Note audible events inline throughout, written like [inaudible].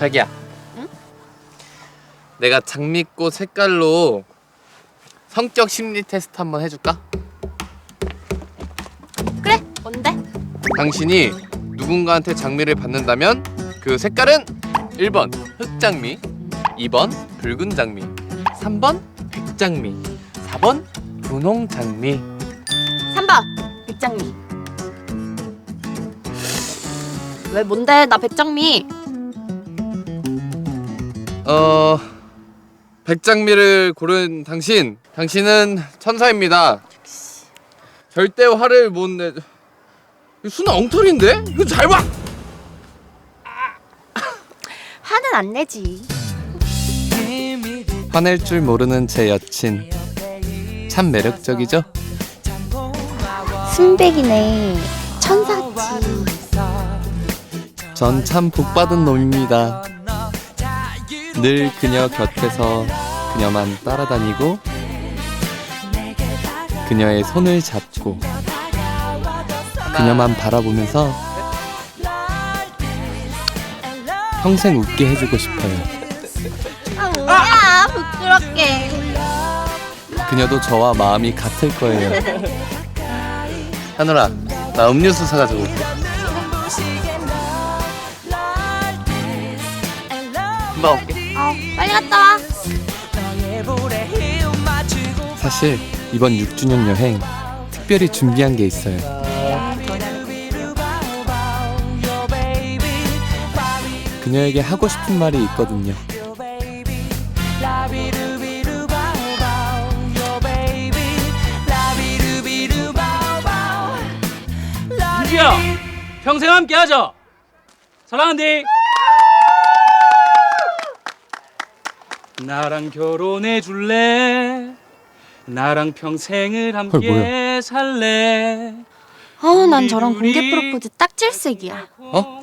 자기야. 응? 내가 장미꽃 색깔로 성격 심리 테스트 한번 해줄까? 그래 뭔데? 당신이 누군가한테 장미를 받는다면 그 색깔은 1번 흑장미, 2번 붉은 장미, 3번 백장미, 4번 분홍 장미. 3번 백장미 왜 뭔데 나 백장미 어 백장미를 고른 당신, 당신은 천사입니다. 절대 화를 못 내. 이거 순아 엉터리인데? 이거 잘 봐. 화는 안 내지 화낼 줄 모르는 제 여친. 참 매력적이죠? 순백이네 천사지 전 참 복받은 놈입니다. 늘 그녀 곁에서 그녀만 따라다니고 그녀의 손을 잡고 그녀만 바라보면서 평생 웃게 해주고 싶어요. 아 뭐야 부끄럽게 그녀도 저와 마음이 같을 거예요. [laughs] 하늘아, 나 음료수 사가지고 올게. 금방 올게. 어 빨리 갔다 와 사실 이번 6주년 여행 특별히 준비한 게 있어요. 그녀에게 하고 싶은 말이 있거든요. 민주야 평생 함께 하자 사랑한대 나랑 결혼해 줄래 나랑 평생을 함께 살래 어 난 저런 공개 프로포즈 딱 질색이야 어?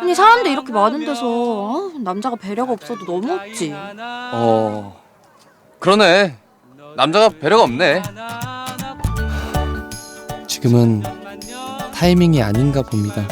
아니 사람도 이렇게 많은 데서 어? 남자가 배려가 없어도 너무 없지 어, 그러네. 남자가 배려가 없네. 지금은 타이밍이 아닌가 봅니다.